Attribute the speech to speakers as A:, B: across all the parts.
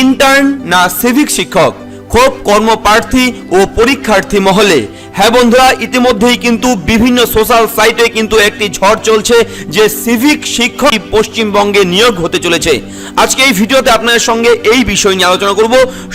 A: Intern না civic শিক্ষক, খুব কর্মপ্রার্থী ও পরীক্ষার্থী মহলে। হ্যাঁ বন্ধুরা, ইতিমধ্যেই কিন্তু বিভিন্ন সোশ্যাল সাইটে কিন্তু একটি ঝড় চলছে যে সিভিক শিক্ষক পশ্চিমবঙ্গে নিয়োগ হতে চলেছে। আজকে এই ভিডিওতে আপনাদের সঙ্গে এই বিষয় নিয়ে আলোচনা করব।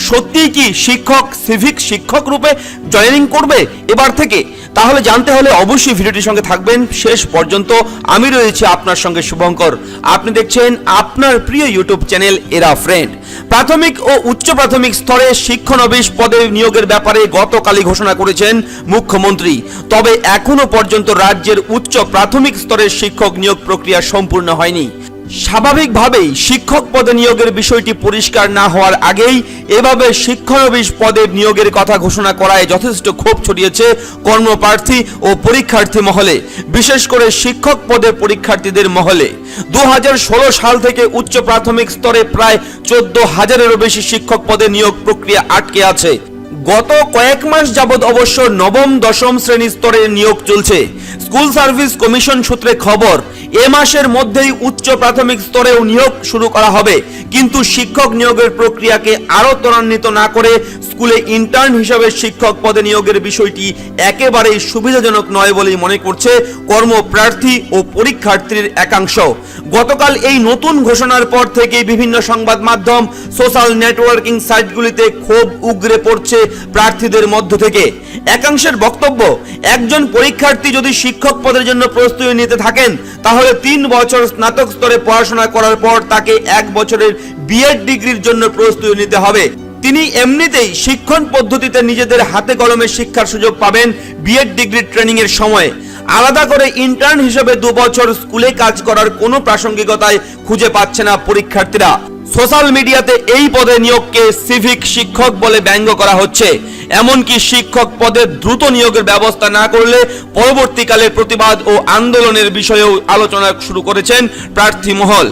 A: সত্যিই কি শিক্ষক, সিভিক শিক্ষক রূপে জয়েনিং করবে? এবার থেকে তাহলে জানতে হলে অবশ্যই ভিডিওটির সঙ্গে থাকবেন। শেষ পর্যন্ত আমি রয়েছি আপনার সঙ্গে শুভঙ্কর। আপনি দেখছেন আপনার প্রিয় ইউটিউব চ্যানেল এরা ফ্রেন্ড। প্রাথমিক ও উচ্চ প্রাথমিক স্তরে শিক্ষানবিশ পদে নিয়োগের ব্যাপারে গতকালই ঘোষণা করেছেন মুখ্যমন্ত্রী। তবে এখনও পর্যন্ত রাজ্যের উচ্চ প্রাথমিক স্তরের শিক্ষক নিয়োগ প্রক্রিয়া সম্পূর্ণ হয়নি। স্বাভাবিকভাবেই শিক্ষক পদে নিয়োগের বিষয়টি পরিষ্কার না হওয়ার আগেই এভাবে শিক্ষানবিশ পদে নিয়োগের কথা ঘোষণা করায় যথেষ্ট ক্ষোভ ছড়িয়েছে কর্মপ্রার্থী ও পরীক্ষার্থী মহলে, বিশেষ করে শিক্ষক পদে পরীক্ষার্থীদের মহলে। দুই হাজার ষোলো সাল থেকে উচ্চ প্রাথমিক স্তরে প্রায় চোদ্দ হাজারেরও বেশি শিক্ষক পদে নিয়োগ প্রক্রিয়া আটকে আছে। গত কয়েক মাস যাবৎ অবশ্য নবম দশম শ্রেণি স্তরের নিয়োগ চলছে। স্কুল সার্ভিস কমিশন সূত্রে খবর এ মাসের মধ্যেই উচ্চ প্রাথমিক স্তরেও নিয়োগ শুরু করা হবে। কিন্তু শিক্ষক নিয়োগের প্রক্রিয়াকে আরও ত্বরান্বিত না করে স্কুলে ইন্টার্ন হিসাবে শিক্ষক পদে নিয়োগের বিষয়টি একেবারেই সুবিধাজনক নয় বলেই মনে করছে কর্মপ্রার্থী ও পরীক্ষার্থীর একাংশ। গতকাল এই নতুন ঘোষণার পর থেকে বিভিন্ন সংবাদ মাধ্যম সোশ্যাল নেটওয়ার্কিং সাইটগুলিতে ক্ষোভ উগরে পড়ছে প্রার্থীদের মধ্য থেকে। একাংশের বক্তব্য, একজন পরীক্ষার্থী যদি শিক্ষক পদের জন্য প্রস্তুতি নিতে থাকেন, তাহলে তিন বছর স্নাতক স্তরে পড়াশোনা করার পর তাকে এক বছরের বিএড ডিগ্রির জন্য প্রস্তুতি নিতে হবে। তিনি এমনিতেই শিক্ষণ পদ্ধতিতে নিজেদের হাতে কলমে শিক্ষার সুযোগ পাবেন বিএড ডিগ্রি ট্রেনিং এর সময়। আলাদা করে ইন্টার্ন হিসেবে দু বছর স্কুলে কাজ করার কোনো প্রাসঙ্গিকতায় খুঁজে পাচ্ছে না পরীক্ষার্থীরা। সোশ্যাল মিডিয়াতে এই পদে নিয়োগকে সিভিক শিক্ষক বলে ব্যঙ্গ করা হচ্ছে। এমনকি শিক্ষক পদে দ্রুত নিয়োগের ব্যবস্থা না করলে পরবর্তীকালে প্রতিবাদ ও আন্দোলনের বিষয়েও আলোচনা শুরু করেছেন প্রার্থী মহল।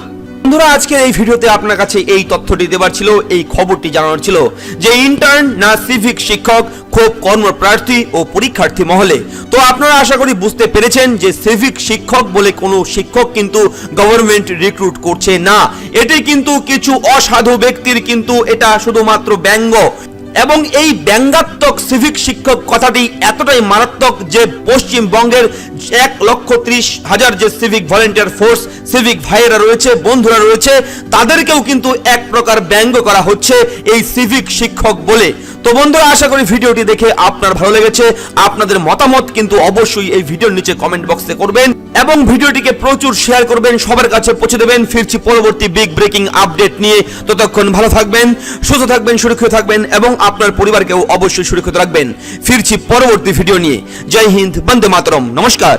A: বন্ধুরা, আজকের এই ভিডিওতে আপনার কাছে এই তথ্যটি দেবার ছিল, এই খবরটি জানানোর ছিল যে ইন্টার্ন না সিভিক শিক্ষক খুব কর্মপ্রার্থী ও পরীক্ষার্থী মহলে। তো আপনারা আশা করি বুঝতে পেরেছেন যে সিভিক শিক্ষক বলে কোনো শিক্ষক কিন্তু গভর্নমেন্ট রিক্রুট করছে না। এটি কিন্তু কিছু অসাধু ব্যক্তির কিন্তু এটা শুধুমাত্র ব্যঙ্গ। এবং এই ব্যঙ্গাত্মক সিভিক শিক্ষক কথাটি এতটাই মারাত্মক যে পশ্চিমবঙ্গের এক লক্ষ ত্রিশ হাজার যে সিভিক ভলেন্টিয়ার ফোর্স সিভিক ভাইয়েরা রয়েছে, বন্ধুরা রয়েছে, তাদেরকেও কিন্তু এক প্রকার ব্যঙ্গ করা হচ্ছে এই সিভিক শিক্ষক বলে। তো বন্ধুরা, আশা করি ভিডিওটি দেখে আপনার ভালো লেগেছে। আপনাদের মতামত কিন্তু অবশ্যই এই ভিডিওর নিচে কমেন্ট বক্সে করবেন এবং ভিডিওটিকে প্রচুর শেয়ার করবেন। সবার কাছে পৌঁছে দেবেন। ফিরছি পরবর্তী বিগ ব্রেকিং আপডেট নিয়ে। ততক্ষণ ভালো থাকবেন, সুস্থ থাকবেন, সুরক্ষিত থাকবেন এবং আপনার পরিবারকেও অবশ্যই সুরক্ষিত রাখবেন। ফিরছি পরবর্তী ভিডিও নিয়ে। জয় হিন্দ, বন্দে মাতরম। নমস্কার।